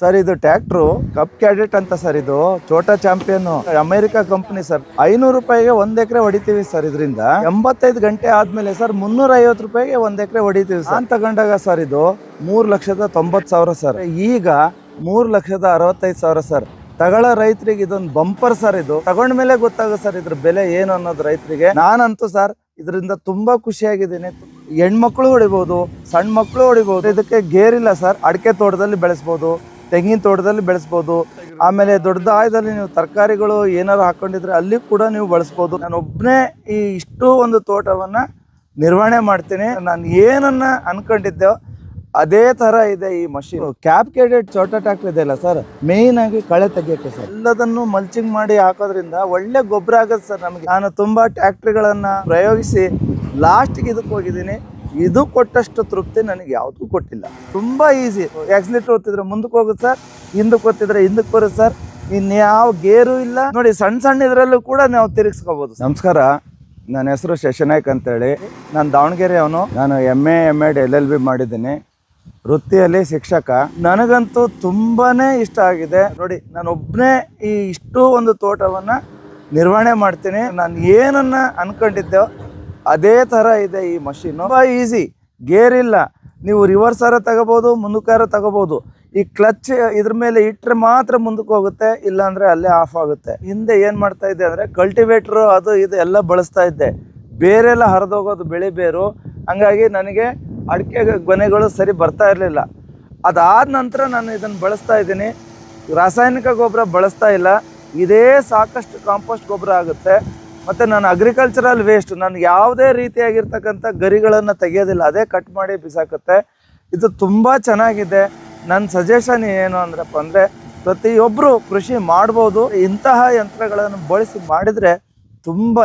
Sir, ಇದು tractor Cub Cadet ಅಂತ sir ಇದು. ಛೋಟಾ ಚಾಂಪಿಯನ್. America company sir. ಐನೂರು ರೂಪಾಯಿಗೆ ಒಂದ್ ಎಕರೆ ಹೊಡಿತೀವಿ ಸರ್ ಇದರಿಂದ. ಎಂಬತ್ತೈದು ಗಂಟೆ ಆದ್ಮೇಲೆ ಸರ್ ಮುನ್ನೂರ ಐವತ್ತು ರೂಪಾಯಿಗೆ ಒಂದ್ ಎಕರೆ ಹೊಡಿತೀವಿ ಸರ್. ತಗೊಂಡಾಗ ಸರ್ ಇದು ಮೂರ್ ಲಕ್ಷದ ತೊಂಬತ್ ಸಾವಿರ ಸರ್. ಈಗ ಮೂರ್ ಲಕ್ಷದ ಅರವತ್ತೈದು ಸಾವಿರ ಸರ್. ತಗೊಳ್ಳೋ ರೈತರಿಗೆ ಇದೊಂದು ಬಂಪರ್ ಸರ್ ಇದು. ತಗೊಂಡ ಮೇಲೆ ಗೊತ್ತಾಗುತ್ತೆ ಸರ್ ಇದ್ರ ಬೆಲೆ ಏನು ಅನ್ನೋದು ರೈತರಿಗೆ. ನಾನಂತೂ ಸರ್, ಇದರಿಂದ ತುಂಬಾ ಖುಷಿಯಾಗಿದ್ದೀನಿ. ಹೆಣ್ಮಕ್ಳು ಹೊಡಿಬಹುದು ಸಣ್ಣ ಮಕ್ಕಳು ಹೊಡಿಬಹುದು ಇದಕ್ಕೆ ಗೇರಿಲ್ಲ ಸರ್, ಅಡಿಕೆ ತೋಟದಲ್ಲಿ ಬೆಳೆಸ್ಬೋದು. ತೆಂಗಿನ ತೋಟದಲ್ಲಿ ಬೆಳೆಸ್ಬೋದು. ಆಮೇಲೆ ದೊಡ್ಡದಾಯದಲ್ಲಿ ನೀವು ತರಕಾರಿಗಳು ಏನಾರು ಹಾಕೊಂಡಿದ್ರೆ ಅಲ್ಲಿ ಕೂಡ ನೀವು ಬಳಸ್ಬೋದು. ನಾನು ಒಬ್ಬನೇ ಈ ಇಷ್ಟು ಒಂದು ತೋಟವನ್ನ ನಿರ್ವಹಣೆ ಮಾಡ್ತೀನಿ. ನಾನು ಏನನ್ನ ಅನ್ಕೊಂಡಿದ್ದೆ ಅದೇ ತರ ಇದೆ ಈ ಮಷೀನ್. ಕ್ಯಾಪ್ ಕೇಡೆಡ್ ಚೋಟ ಟ್ಯಾಕ್ಟರ್ ಇದೆ ಅಲ್ಲ ಸರ್? ಮೇನ್ ಆಗಿ ಕಳೆ ತೆಗಿಯಕ್ಕೆ ಸರ್. ಎಲ್ಲದನ್ನು ಮಲ್ಚಿಂಗ್ ಮಾಡಿ ಹಾಕೋದ್ರಿಂದ ಒಳ್ಳೆ ಗೊಬ್ಬರ ಆಗುತ್ತೆ ಸರ್ ನಮಗೆ. ನಾನು ತುಂಬಾ ಟ್ಯಾಕ್ಟ್ರಿಗಳನ್ನ ಪ್ರಯೋಗಿಸಿ ಲಾಸ್ಟ್ಗೆ ಇದಕ್ಕೆ ಹೋಗಿದ್ದೀನಿ. ಇದು ಕೊಟ್ಟಷ್ಟು ತೃಪ್ತಿ ನನಗೆ ಯಾವುದೂ ಕೊಟ್ಟಿಲ್ಲ. ತುಂಬಾ ಈಸಿ ಆಕ್ಸಿಲೇಟರ್ ಓದ್ತಿದ್ರೆ ಮುಂದಕ್ಕೆ ಹೋಗುತ್ತೆ ಸರ್ ಹಿಂದಕ್ಕೆ ಓದ್ತಿದ್ರೆ ಹಿಂದಕ್ಕೆ ಬರುತ್ತೆ ಸರ್ ಇನ್ಯಾವ ಗೇರು ಇಲ್ಲ. ನೋಡಿ ಸಣ್ಣ ಸಣ್ಣ ಇದರಲ್ಲೂ ಕೂಡ ನಾವು ತಿರುಗಿಸ್ಕೋಬಹುದು ನಮಸ್ಕಾರ. ನನ್ನ ಹೆಸರು ಶಶನಾಯ್ಕ್ ಅಂತೇಳಿ. ನಾನು ದಾವಣಗೆರೆ ಅವನು ನಾನು M A M Ed L L B ಮಾಡಿದ್ದೀನಿ. ವೃತ್ತಿಯಲ್ಲಿ ಶಿಕ್ಷಕ. ನನಗಂತೂ ತುಂಬಾ ಇಷ್ಟ ಆಗಿದೆ. ನೋಡಿ, ನಾನು ಒಬ್ಬನೇ ಈ ಇಷ್ಟು ಒಂದು ತೋಟವನ್ನು ನಿರ್ವಹಣೆ ಮಾಡ್ತೀನಿ. ನಾನು ಏನನ್ನು ಅನ್ಕೊಂಡಿದ್ದೆ ಅದೇ ತರ ಇದೆ ಈ ಮಷಿನ್ ತುಂಬಾ ಈಸಿ ಗೇರ್ ಇಲ್ಲ. ನೀವು ರಿವರ್ಸಾರ ತಗೋಬೋದು ಮುಂದಕ್ಕಾರ ತಗೋಬೋದು. ಈ ಕ್ಲಚ್ ಇದ್ರ ಮೇಲೆ ಇಟ್ಟರೆ ಮಾತ್ರ ಮುಂದಕ್ಕೆ ಹೋಗುತ್ತೆ ಇಲ್ಲ ಅಂದ್ರೆ ಅಲ್ಲೇ ಆಫ್ ಆಗುತ್ತೆ. ಹಿಂದೆ ಏನು ಮಾಡ್ತಾ ಇದ್ದೆ ಅಂದ್ರೆ ಕಲ್ಟಿವೇಟರ್ ಅದು ಇದು ಎಲ್ಲ ಬಳಸ್ತಾ ಇದ್ದೆ. ಬೇರೆಲ್ಲ ಹರಿದೋಗೋದು ಬೆಳೆ ಬೇರು. ಹಂಗಾಗಿ ನನಗೆ ಅಡಿಕೆ ಗೊನೆಗಳು ಸರಿ ಬರ್ತಾ ಇರಲಿಲ್ಲ. ಅದಾದ ನಂತರ ನಾನು ಇದನ್ನು ಬಳಸ್ತಾ ಇದ್ದೀನಿ. ರಾಸಾಯನಿಕ ಗೊಬ್ಬರ ಬಳಸ್ತಾ ಇಲ್ಲ. ಇದೇ ಸಾಕಷ್ಟು ಕಾಂಪೋಸ್ಟ್ ಗೊಬ್ಬರ ಆಗುತ್ತೆ. ಮತ್ತು ನಾನು ಅಗ್ರಿಕಲ್ಚರಲ್ ವೇಸ್ಟ್ ನಾನು ಯಾವುದೇ ರೀತಿಯಾಗಿರ್ತಕ್ಕಂಥ ಗರಿಗಳನ್ನು ತೆಗೆಯೋದಿಲ್ಲ. ಅದೇ ಕಟ್ ಮಾಡಿ ಬಿಸಾಕುತ್ತೆ. ಇದು ತುಂಬ ಚೆನ್ನಾಗಿದೆ. ನನ್ನ ಸಜೆಷನ್ ಏನು ಅಂದ್ರಪ್ಪ ಅಂದರೆ ಪ್ರತಿಯೊಬ್ಬರು ಕೃಷಿ ಮಾಡ್ಬೋದು. ಇಂತಹ ಯಂತ್ರಗಳನ್ನು ಬಳಸಿ ಮಾಡಿದರೆ ತುಂಬಾ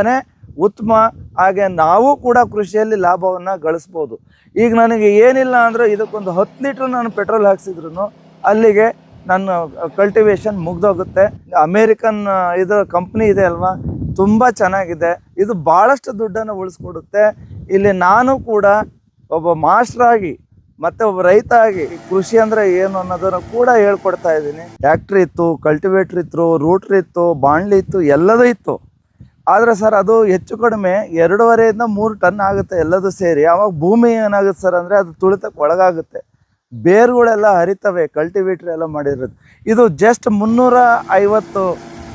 ಉತ್ತಮ. ಹಾಗೆ ನಾವು ಕೂಡ ಕೃಷಿಯಲ್ಲಿ ಲಾಭವನ್ನು ಗಳಿಸ್ಬೋದು. ಈಗ ನನಗೆ ಏನಿಲ್ಲ ಅಂದರೆ, ಇದಕ್ಕೊಂದು ಹತ್ತು ಲೀಟ್ರ್ ನಾನು ಪೆಟ್ರೋಲ್ ಹಾಕ್ಸಿದ್ರು ಅಲ್ಲಿಗೆ ನನ್ನ ಕಲ್ಟಿವೇಶನ್ ಮುಗ್ದೋಗುತ್ತೆ. ಅಮೇರಿಕನ್ ಇದು ಕಂಪ್ನಿ ಇದೆ ಅಲ್ವಾ? ತುಂಬ ಚೆನ್ನಾಗಿದೆ. ಇದು ಭಾಳಷ್ಟು ದುಡ್ಡನ್ನು ಉಳಿಸ್ಕೊಡುತ್ತೆ. ಇಲ್ಲಿ ನಾನು ಕೂಡ ಒಬ್ಬ ಮಾಸ್ಟರ್ ಆಗಿ ಮತ್ತೆ ಒಬ್ಬ ರೈತ ಆಗಿ ಕೃಷಿ ಅಂದ್ರೆ ಏನು ಅನ್ನೋದನ್ನು ಕೂಡ ಹೇಳ್ಕೊಡ್ತಾ ಇದ್ದೀನಿ. ಟ್ಯಾಕ್ಟ್ರಿ ಇತ್ತು ಕಲ್ಟಿವೇಟ್ರ್ ಇತ್ತು ರೂಟ್ರ್ ಇತ್ತು, ಬಾಣ್ಲಿ ಇತ್ತು, ಎಲ್ಲದೂ ಇತ್ತು. ಆದರೆ ಸರ್ ಅದು ಹೆಚ್ಚು ಕಡಿಮೆ ಎರಡೂವರೆಯಿಂದ ಮೂರು ಟನ್ ಆಗುತ್ತೆ ಎಲ್ಲದೂ ಸೇರಿ. ಅವಾಗ ಭೂಮಿ ಏನಾಗುತ್ತೆ ಸರ್ ಅಂದರೆ ಅದು ತುಳಿತಕ್ಕೆ ಒಳಗಾಗುತ್ತೆ. ಬೇರುಗಳೆಲ್ಲ ಹರಿತವೆ ಕಲ್ಟಿವೇಟ್ರ್ ಎಲ್ಲ ಮಾಡಿರೋದು. ಇದು ಜಸ್ಟ್ ಮುನ್ನೂರ ಐವತ್ತು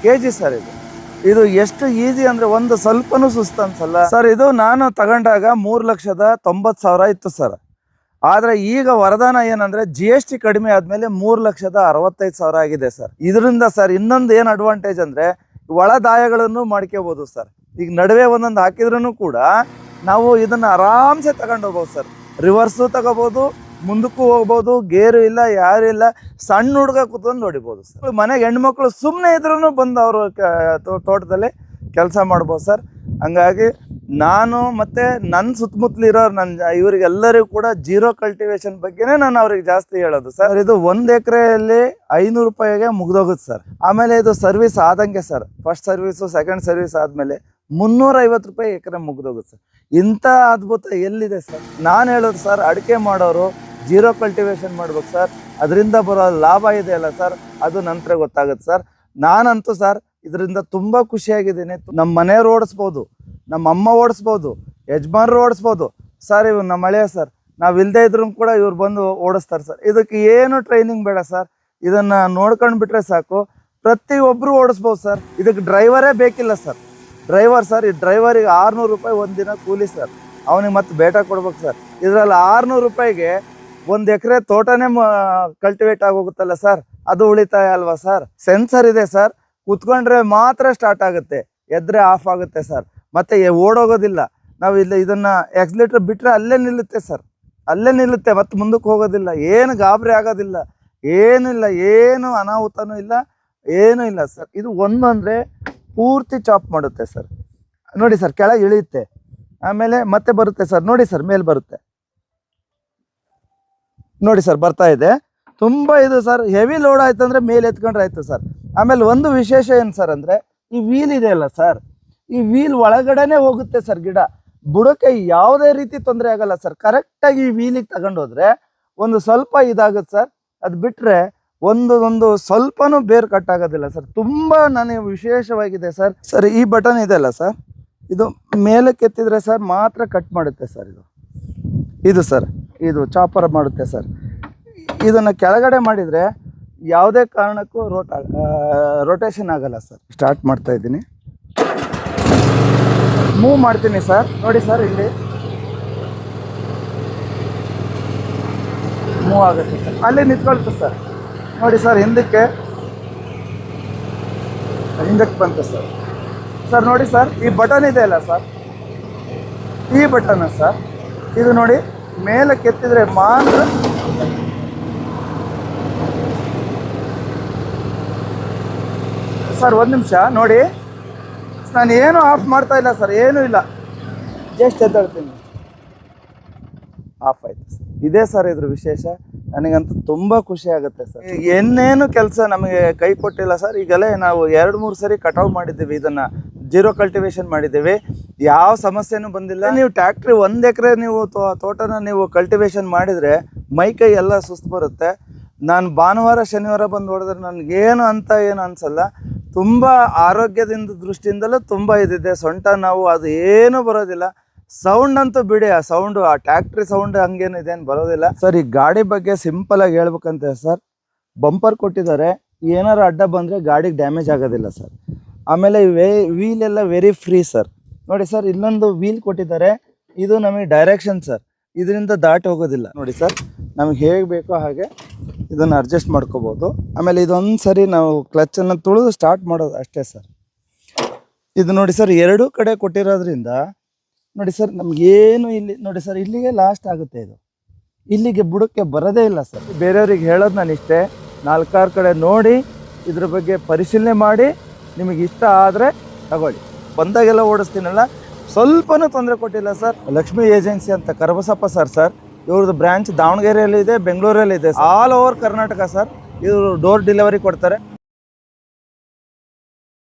ಕೆ ಜಿ ಸರ್ ಇದು. ಇದು ಎಷ್ಟು ಈಸಿ ಅಂದ್ರೆ ಒಂದು ಸ್ವಲ್ಪನೂ ಸುಸ್ತು ಅನ್ಸಲ್ಲ ಸರ್ ಇದು ನಾನು ತಗೊಂಡಾಗ ಮೂರು ಲಕ್ಷದ ತೊಂಬತ್ತು ಸಾವಿರ ಇತ್ತು ಸರ್ ಆದರೆ ಈಗ ವರದಾನ ಏನಂದ್ರೆ ಜಿ ಎಸ್ ಟಿ ಕಡಿಮೆ ಆದಮೇಲೆ ಮೂರು ಲಕ್ಷದ ಅರವತ್ತೈದು ಸಾವಿರ ಆಗಿದೆ ಸರ್ ಇದರಿಂದ ಸರ್ ಇನ್ನೊಂದು ಏನು ಅಡ್ವಾಂಟೇಜ್ ಅಂದರೆ ಒಳದಾಯಗಳನ್ನು ಮಾಡ್ಕೋಬೋದು ಸರ್ ಈಗ ನಡುವೆ ಒಂದೊಂದು ಹಾಕಿದ್ರೂ ಕೂಡ ನಾವು ಇದನ್ನು ಆರಾಮ್ಸೆ ತಗೊಂಡು ಹೋಗ್ಬೋದು ಸರ್ ರಿವರ್ಸು ತಗೋಬೋದು ಮುಂದಕ್ಕೂ ಹೋಗ್ಬೋದು, ಗೇರು ಇಲ್ಲ, ಯಾರು ಇಲ್ಲ, ಸಣ್ಣ ಹುಡುಗ ಕೂತ್ಕೊಂಡು ಹೊಡಿಬೋದು ಸರ್. ಮನೆಗೆ ಹೆಣ್ಮಕ್ಳು ಸುಮ್ಮನೆ ಇದ್ರೂ ಬಂದು ಅವರು ತೋಟದಲ್ಲಿ ಕೆಲಸ ಮಾಡ್ಬೋದು ಸರ್. ಹಂಗಾಗಿ ನಾನು ಮತ್ತು ನನ್ನ ಸುತ್ತಮುತ್ತಲಿರೋ ನನ್ನ ಇವರಿಗೆಲ್ಲರಿಗೂ ಕೂಡ ಜೀರೋ ಕಲ್ಟಿವೇಶನ್ ಬಗ್ಗೆನೇ ನಾನು ಅವ್ರಿಗೆ ಜಾಸ್ತಿ ಹೇಳೋದು ಸರ್. ಇದು ಒಂದು ಎಕರೆಯಲ್ಲಿ ಐನೂರು ರೂಪಾಯಿಗೆ ಮುಗ್ದೋಗುತ್ತೆ ಸರ್. ಆಮೇಲೆ ಇದು ಸರ್ವಿಸ್ ಆದಂಗೆ sir. First service, second service ಆದಮೇಲೆ ಮುನ್ನೂರ ಐವತ್ತು ರೂಪಾಯಿ ಎಕರೆ ಮುಗ್ದೋಗುತ್ತೆ ಸರ್. ಇಂಥ ಅದ್ಭುತ ಎಲ್ಲಿದೆ ಸರ್? ನಾನು ಹೇಳೋದು ಸರ್, ಅಡಿಕೆ ಮಾಡೋರು ಜೀರೋ ಕಲ್ಟಿವೇಶನ್ ಮಾಡ್ಬೇಕು ಸರ್. ಅದರಿಂದ ಬರೋ ಲಾಭ ಇದೆ ಅಲ್ಲ ಸರ್. ಅದು ನಂತರ ಗೊತ್ತಾಗುತ್ತೆ ಸರ್. ನಾನಂತೂ ಸರ್, ಇದರಿಂದ ತುಂಬ ಖುಷಿಯಾಗಿದ್ದೀನಿ. ನಮ್ಮ ಮನೆಯವ್ರು ಓಡಿಸ್ಬೋದು, ನಮ್ಮ ಅಮ್ಮ ಓಡಿಸ್ಬೋದು, ಯಜಮಾನ್ರು ಓಡಿಸ್ಬೋದು. ಸರ್, ಇವ್ರು ನಮ್ಮ ಹಳೆಯ ಸರ್. ನಾವು ಇಲ್ಲದೆ ಇದ್ರೂ ಕೂಡ ಇವ್ರು ಬಂದು ಓಡಿಸ್ತಾರೆ ಸರ್. ಇದಕ್ಕೆ ಏನು ಟ್ರೈನಿಂಗ್ ಬೇಡ ಸರ್. ಇದನ್ನು ನೋಡ್ಕೊಂಡು ಬಿಟ್ರೆ ಸಾಕು. ಪ್ರತಿಯೊಬ್ಬರು ಓಡಿಸ್ಬೋದು ಸರ್. ಇದಕ್ಕೆ ಡ್ರೈವರೇ ಬೇಕಿಲ್ಲ ಸರ್. ಡ್ರೈವರ್ ಸರ್, ಈ ಡ್ರೈವರಿಗೆ ಆರುನೂರು ರೂಪಾಯಿ ಒಂದು ದಿನ ಕೂಲಿ ಸರ್. ಅವನಿಗೆ ಮತ್ತೆ ಬೇಟ ಕೊಡ್ಬೇಕು ಸರ್. ಇದರಲ್ಲಿ ಆರುನೂರು ರೂಪಾಯಿಗೆ ಒಂದು ಎಕರೆ ತೋಟನೇ ಕಲ್ಟಿವೇಟ್ ಆಗೋಗುತ್ತಲ್ಲ ಸರ್ ಅದು ಉಳಿತಾಯ ಅಲ್ವಾ ಸರ್ ಸೆನ್ಸರ್ ಇದೆ ಸರ್ ಕುತ್ಕೊಂಡ್ರೆ ಮಾತ್ರ ಸ್ಟಾರ್ಟ್ ಆಗುತ್ತೆ. ಎದ್ರೆ ಆಫ್ ಆಗುತ್ತೆ ಸರ್ ಮತ್ತೆ ಓಡೋಗೋದಿಲ್ಲ. ನಾವು ಇಲ್ಲಿ ಇದನ್ನ ಎಕ್ಸ್ಲೇಟರ್ ಬಿಟ್ರೆ ಅಲ್ಲೇ ನಿಲ್ಲುತ್ತೆ ಸರ್ ಅಲ್ಲೇ ನಿಲ್ಲುತ್ತೆ, ಮತ್ತೆ ಮುಂದಕ್ಕೆ ಹೋಗೋದಿಲ್ಲ. ಏನು ಗಾಬರಿ ಆಗೋದಿಲ್ಲ. ಏನಿಲ್ಲ, ಏನು ಅನಾಹುತನೂ ಇಲ್ಲ. ಏನೂ ಇಲ್ಲ ಸರ್ ಇದು ಒಂದು ಅಂದರೆ ಪೂರ್ತಿ ಚಾಪ್ ಮಾಡುತ್ತೆ ಸರ್ ನೋಡಿ ಸರ್ ಕೆಳಗೆ ಇಳಿಯುತ್ತೆ. ಆಮೇಲೆ ಮತ್ತೆ ಬರುತ್ತೆ ಸರ್ ನೋಡಿ ಸರ್ ಮೇಲೆ ಬರುತ್ತೆ. ನೋಡಿ ಸರ್, ಬರ್ತಾ ಇದೆ. ತುಂಬ ಇದು ಸರ್ ಹೆವಿ ಲೋಡ್ ಆಯ್ತು ಅಂದರೆ ಮೇಲೆ ಎತ್ಕೊಂಡ್ರೆ ಆಯ್ತು ಸರ್. ಆಮೇಲೆ ಒಂದು ವಿಶೇಷ ಏನು ಸರ್ ಅಂದರೆ, ಈ ವೀಲ್ ಇದೆ ಅಲ್ಲ ಸರ್, ಈ ವೀಲ್ ಒಳಗಡೆನೆ ಹೋಗುತ್ತೆ ಸರ್ ಗಿಡ. ಬುಡಕ್ಕೆ ಯಾವುದೇ ರೀತಿ ತೊಂದರೆ ಆಗಲ್ಲ ಸರ್. ಕರೆಕ್ಟಾಗಿ ಈ ವೀಲಿಗೆ ತಗೊಂಡೋದ್ರೆ ಒಂದು ಸ್ವಲ್ಪ ಇದಾಗುತ್ತೆ ಸರ್. ಅದು ಬಿಟ್ಟರೆ ಒಂದು ಒಂದು ಸ್ವಲ್ಪನೂ ಬೇರ್ ಕಟ್ ಆಗೋದಿಲ್ಲ ಸರ್. ತುಂಬ ನನಗೆ ವಿಶೇಷವಾಗಿದೆ ಸರ್. ಸರ್, ಈ ಬಟನ್ ಇದೆ ಅಲ್ಲ ಸರ್? ಇದು ಮೇಲಕ್ಕೆ ಎತ್ತಿದ್ರೆ ಸರ್ ಮಾತ್ರ ಕಟ್ ಮಾಡುತ್ತೆ ಸರ್ ಇದು. ಇದು ಸರ್. ಇದು ಚಾಪರ್ ಮಾಡುತ್ತೆ ಸರ್. ಇದನ್ನು ಕೆಳಗಡೆ ಮಾಡಿದರೆ ಯಾವುದೇ ಕಾರಣಕ್ಕೂ ರೋಟ ರೊಟೇಷನ್ ಆಗಲ್ಲ ಸರ್. ಸ್ಟಾರ್ಟ್ ಮಾಡ್ತಾ ಇದ್ದೀನಿ. ಮೂವ್ ಮಾಡ್ತೀನಿ ಸರ್. ನೋಡಿ ಸರ್ ಇಲ್ಲಿ. ಮೂವ್ ಆಗುತ್ತೆ ಸರ್. ಅಲ್ಲಿ ನಿಂತ್ಕೊಳ್ತು ಸರ್. ನೋಡಿ ಸರ್, ಹಿಂದಕ್ಕೆ. ಹಿಂದಕ್ಕೆ ಬಂತು ಸರ್. ಸರ್, ನೋಡಿ ಸರ್, ಈ ಬಟನ್ ಇದೆ ಅಲ್ಲ ಸರ್. ಈ ಬಟನ್ ಸರ್? ಇದು ನೋಡಿ. ಮೇಲೆ ಕೆತ್ತಿದ್ರೆ ಮಾತ್ರ ಸರ್, ಒಂದು ನಿಮಿಷ, ನೋಡಿ. ನಾನು ಏನು ಆಫ್ ಮಾಡ್ತಾ ಇಲ್ಲ ಸರ್, ಏನೂ ಇಲ್ಲ. ಜಸ್ಟ್ ಎದ್ದೇಳ್ತೀನಿ. ಆಫ್ ಆಯ್ತು ಸರ್. ಇದೇ ಸರ್ ಇದ್ರ ವಿಶೇಷ. ನನಗಂತೂ ತುಂಬ ಖುಷಿ ಆಗುತ್ತೆ ಸರ್. ಏನೇನು ಕೆಲಸ ನಮಗೆ ಕೈ ಕೊಟ್ಟಿಲ್ಲ ಸರ್. ಈಗಲೇ ನಾವು ಎರಡು ಮೂರು ಸರಿ ಕಟಾವ್ ಮಾಡಿದ್ದೀವಿ. ಇದನ್ನು ಜೀರೋ ಕಲ್ಟಿವೇಷನ್ ಮಾಡಿದ್ದೀವಿ. ಯಾವ ಸಮಸ್ಯೆನೂ ಬಂದಿಲ್ಲ. ನೀವು ಟ್ಯಾಕ್ಟ್ರಿ ಒಂದು ಎಕರೆ ನೀವು ತೋ- ತೋಟನ ನೀವು ಕಲ್ಟಿವೇಶನ್ ಮಾಡಿದರೆ ಮೈ ಕೈ ಎಲ್ಲ ಸುಸ್ತು ಬರುತ್ತೆ. ನಾನು ಭಾನುವಾರ ಶನಿವಾರ ಬಂದು ಹೊಡೆದ್ರೆ ನನಗೇನು ಅಂತ ಏನು ಅನ್ಸಲ್ಲ. ತುಂಬ ಆರೋಗ್ಯದಿಂದ ದೃಷ್ಟಿಯಿಂದಲೂ ತುಂಬ ಇದಿದೆ. ಸೊಂಟ ನಾವು ಅದು ಏನು ಬರೋದಿಲ್ಲ. ಸೌಂಡ್ ಅಂತೂ ಬಿಡಿ ಆ ಸೌಂಡು ಆ ಟ್ಯಾಕ್ಟ್ರಿ ಸೌಂಡ್ ಹಂಗೇನು ಇದೇನು ಬರೋದಿಲ್ಲ. ಸರ್ ಈ ಗಾಡಿ ಬಗ್ಗೆ ಸಿಂಪಲ್ ಆಗಿ ಹೇಳ್ಬೇಕಂತ ಸರ್ ಬಂಪರ್ ಕೊಟ್ಟಿದ್ದಾರೆ. ಏನಾರು ಅಡ್ಡ ಬಂದರೆ ಗಾಡಿಗೆ ಡ್ಯಾಮೇಜ್ ಆಗೋದಿಲ್ಲ ಸರ್. ಆಮೇಲೆ ವೇ ವೀಲ್ ಎಲ್ಲ ವೆರಿ ಫ್ರೀ ಸರ್. ನೋಡಿ ಸರ್, ಇಲ್ಲೊಂದು ವೀಲ್ ಕೊಟ್ಟಿದ್ದಾರೆ. ಇದು ನಮಗೆ ಡೈರೆಕ್ಷನ್ ಸರ್. ಇದರಿಂದ ದಾಟಿ ಹೋಗೋದಿಲ್ಲ. ನೋಡಿ ಸರ್, ನಮಗೆ ಹೇಗೆ ಬೇಕೋ ಹಾಗೆ ಇದನ್ನು ಅಡ್ಜಸ್ಟ್ ಮಾಡ್ಕೋಬೋದು. ಆಮೇಲೆ ಇದೊಂದು ಸರಿ ನಾವು ಕ್ಲಚ್ಚನ್ನು ತುಳಿದು ಸ್ಟಾರ್ಟ್ ಮಾಡೋದು ಅಷ್ಟೇ ಸರ್. ಇದು ನೋಡಿ ಸರ್, ಎರಡೂ ಕಡೆ ಕೊಟ್ಟಿರೋದ್ರಿಂದ ನೋಡಿ ಸರ್, ನಮಗೇನು ಇಲ್ಲಿ, ನೋಡಿ ಸರ್, ಇಲ್ಲಿಗೆ ಲಾಸ್ಟ್ ಆಗುತ್ತೆ ಇದು. ಇಲ್ಲಿಗೆ ಬುಡಕ್ಕೆ ಬರೋದೇ ಇಲ್ಲ ಸರ್. ಬೇರೆಯವ್ರಿಗೆ ಹೇಳೋದು ನಾನು ಇಷ್ಟೇ. ನಾಲ್ಕಾರು ಕಡೆ ನೋಡಿ, ಇದ್ರ ಬಗ್ಗೆ ಪರಿಶೀಲನೆ ಮಾಡಿ, ನಿಮಗೆ ಇಷ್ಟ ಆದರೆ ತಗೊಳ್ಳಿ. ಬಂದಾಗೆಲ್ಲ ಓಡಿಸ್ತೀನಲ್ಲ, ಸ್ವಲ್ಪನೂ ತೊಂದರೆ ಕೊಟ್ಟಿಲ್ಲ ಸರ್. ಲಕ್ಷ್ಮಿ ಏಜೆನ್ಸಿ ಅಂತ ಕರಬಸಪ್ಪ ಸರ್ ಸರ್, ಇವ್ರದ್ದು ಬ್ರಾಂಚ್ ದಾವಣಗೆರೆಯಲ್ಲಿ ಇದೆ ಬೆಂಗಳೂರಲ್ಲಿ ಇದೆ ಆಲ್ ಓವರ್ ಕರ್ನಾಟಕ ಸರ್, ಇವರು ಡೋರ್ ಡೆಲಿವರಿ ಕೊಡ್ತಾರೆ.